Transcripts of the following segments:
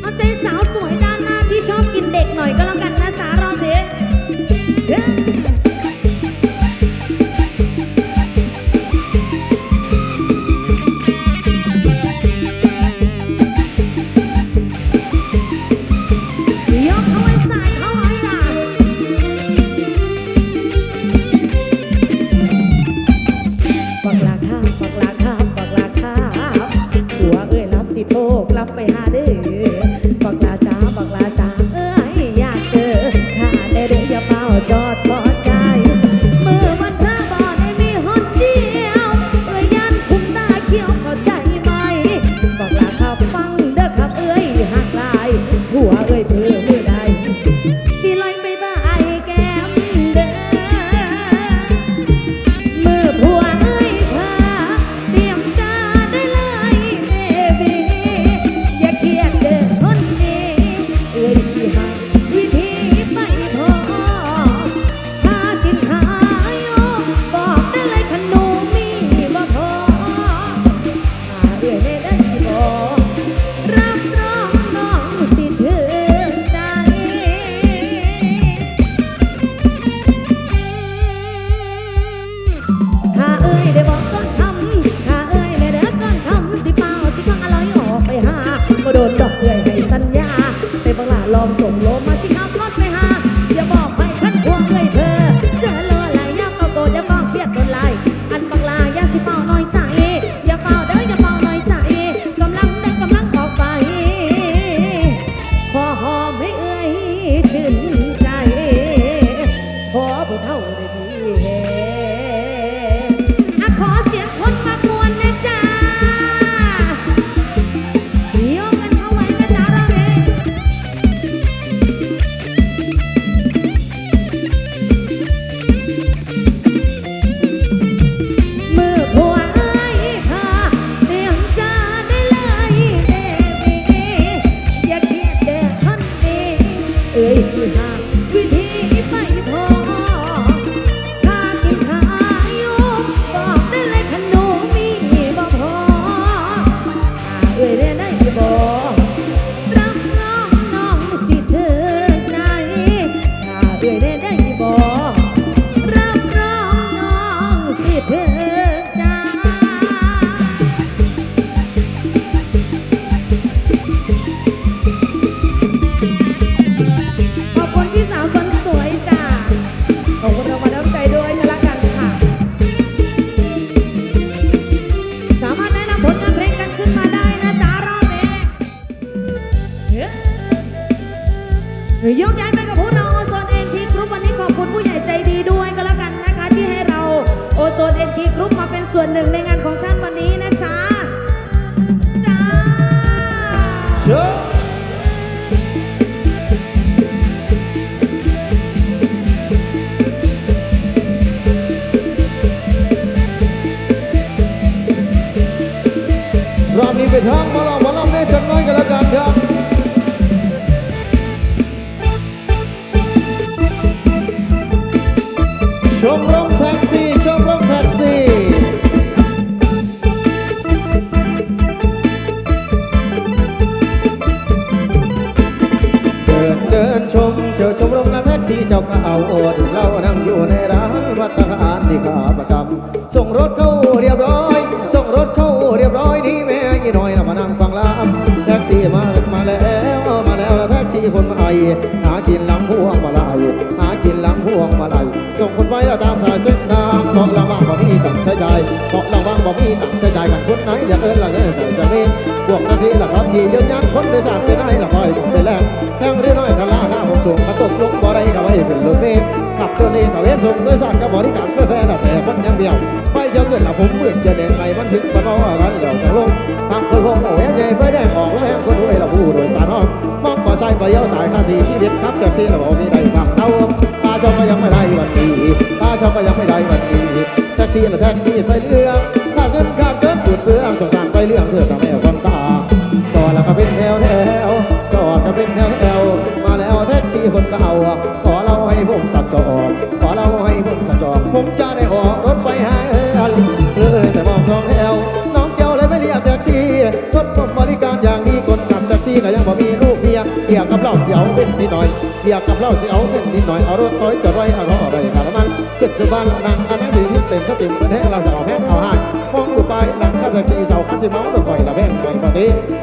เอาใจสาวสวยด้านหน้าที่ชอบกินเด็กหน่อยก็แล้วกันนะจ๊ะ ได้ได้บ่รับรองน้องสิถึงใจขอบคุณพี่สาวคนสวยจ้าขอบคุณเรามาน้ำใจด้วยกันละกันค่ะ สามารถแนะนำผลงานเพลงกันขึ้นมาได้นะจ๊ะรอบนี้เฮ้ยยกย้ายไป ผู้ใหญ่ใจดีด้วยก็แล้วกันนะคะ ที่ให้เราโอโซนเอ็นทีกรุ๊ปมาเป็นส่วนหนึ่งในงานของท่านวันนี้นะจ๊ะจ้าเชิญรอบนี้ไปทางมาลำหมาลำเน่จังน้อยกันแล้วกันครับ ชมรมแท็กซี่ ชมรมแท็กซี่ เดินเดินชมเจอชมรมนักแท็กซี่เจ้าข้าวโอดเรานั่งอยู่ในร้านวัตหารที่ขาประจำส่งรถเข้าเรียบร้อย ส่งรถเข้าเรียบร้อยนี่แม่ยี่น้อยนะมานั่งฟังลำแท็กซี่มามาแล้วมาแล้วแล้วแท็กซี่คนใหม่หากินลังพวงมาลัย ที่ยืนยันคนโดยสารไปได้ละคอยไปแล้วแพงเรือน้อยกะลาห้าผมสูงกระตกลงบ่ได้กะไว้ขึ้นรถเมล์ขับตัวนี้ตะเวนส่งโดยสารกับบริการแฟร์ละแต่คนยังเดียวไปเจอเงินละผมเบื่อจะเด่นไปมันถึงปะนอกันเดียวจะลงทางคนพงโอ้ยใหญ่ไฟแดงออกแล้วแหงคนรวยละผู้โดยสารน้องมองขอใส่ไปเยอะตายคาทีชีวิตครับจากซีละบอกมีได้ฝากเศร้าตาชมก็ยังไม่ได้วันนี้ตาชมก็ยังไม่ได้วันนี้แท็กซี่ละแท็กซี่ไปเรื่องถ้าเงินข้ามเกินจุดเรื่องสงสารไปเรื่องเธอทำให้คนตา แล้วก็เป็นแถวแถวจอดก็เป็นแถวแถวมาแล้วแท็กซี่คนเก่าขอเราให้ผมสักจอดขอเราให้ผมสักจอดผมจะได้ออกรถไฟหาเอินเลยแต่มองสองแถวน้องเจ้าเลยไม่เรียกแท็กซี่รถผมบริการอย่างมีกฎกเกี่ยวกับเหล่าเสียวเป็นนิดหน่อยเกี่ยวกับเหล่าเสียวเป็นนิดหน่อยเอารถถอยจะไรเอาล้อะไรขามันเกิดสบานนางอันนั้นสีที่เต็มสติมประเทศเราสาวแพงเอาให้มองดูไปหลังข้าแท็กซี่เสาข้าสิมองรถไฟละแพงไปกติรถ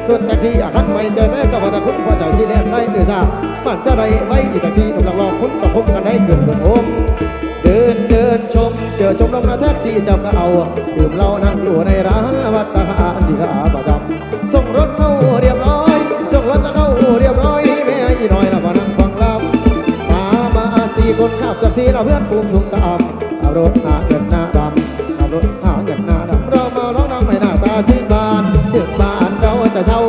รถหาเงินหน้าดำขับรถหาเงินหน้าดำเรามาร้องนำให้หน้าตาชื่นบานถึงบ้านเราจะเช่า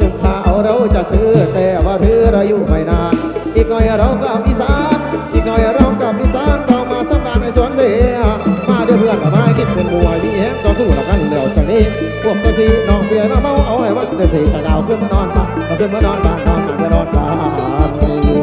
ถึงข้าวเราจะซื้อแต่ว่าถือเราอยู่ไม่นาน อีกหน่อยเรากลับอีสานอีกหน่อยเรากลับอีสานเรามาสำราญในสวนเสียมาเดี๋ยวเพื่อนกับมาคิดเป็นมวยมีแฮงต่อสู้แล้วกันเดี๋ยวจากนี้พวกกระสีน้องเบียมาเมาเอาให้วัดเดี๋ยวสิจะดาวขึ้นมานอนบ้านขึ้นมานอนบ้านนอนบ้านจะนอนบ้าน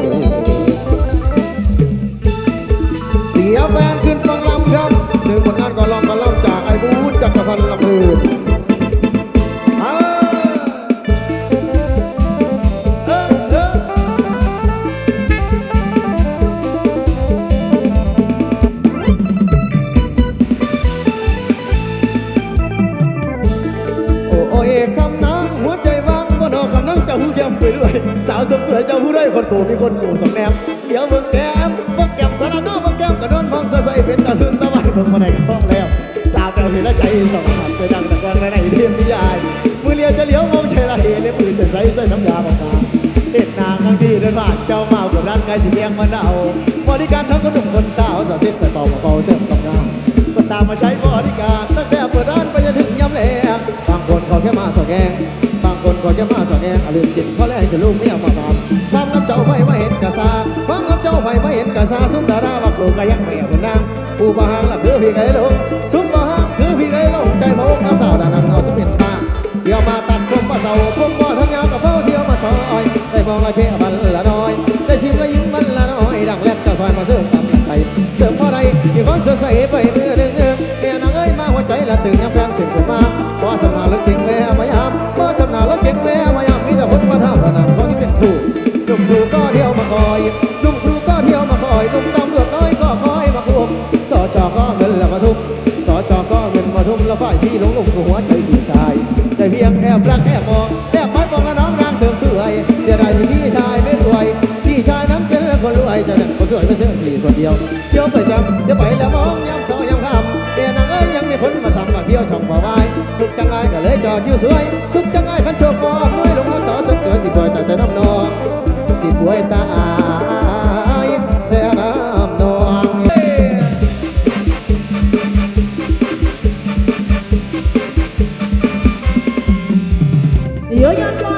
กมีคนอยู่สองแนมเดี๋ยวเบิ่งแก้มเบิ่งแก้มสารน้องเบิ่งแก้มกระโดนมองสะใสเป็นตาซึนตะวันเบิ่งมาในห้องแล้วตาแปลวเห็นและใจสองหันไปดังตะกอนในในเรียมนิยายมือเลียวจะเลี้ยวมองใจละเห็นเล็บมือจะใส่ใส่น้ำยาบางตาเห็นนางข้างที่เดินผ่านเจ้าเมากับร้านไก่สิเลี้ยงมันเอาบริการทั้งคนหนุ่มคนสาวสาวเทพใส่เป่าเป่าเสริมกำงาก็ตามมาใช้บริการตั้งแต่เปิดร้านไปจนถึงยำแลงบางคนเขาแค่มาสอดแกงบางคนก็แค่มาสอดแกงอลืมจิตเขาแลกจะลูกไม่เอา เสริมอะไรที่ความสดใสไปมือหนึ่งเมียนางเอ้ยมาหัวใจละตึงยังแฟนสิ่งคนมาพอสำนารถเก่งแม่มายามพอสำนารถเก่งแม่มายามมีแต่คนมาทำระนำคนที่เป็นครูหนุ่มครูก็เที่ยวมาคอยหนุ่มครูก็เที่ยวมาคอยหนุ่มตำรวจน้อยก็คอยมาคุมสอจอก็เงินละมาทุ่มสอจอก็เงินมาทุ่มแล้วฝ่ายที่หลงหลงหัวใจ เสื่อพี่คนเดียวเที่ยวไปจำเที่ยวไปแล้วมองย้ำสองย้ำคำเมียนางเอ้ยยังมีคนมาสั่งมาเที่ยวช่องบ่าวายทุกจังไงก็เลยจอดอยู่สวย ทุกจังไงขันโชคบ่อด้วยลงมาสาวสวยสิบวยต่แต่น้ำนองสิบวยตาอายแต่น้ำนองเย้เดี๋ยวยอ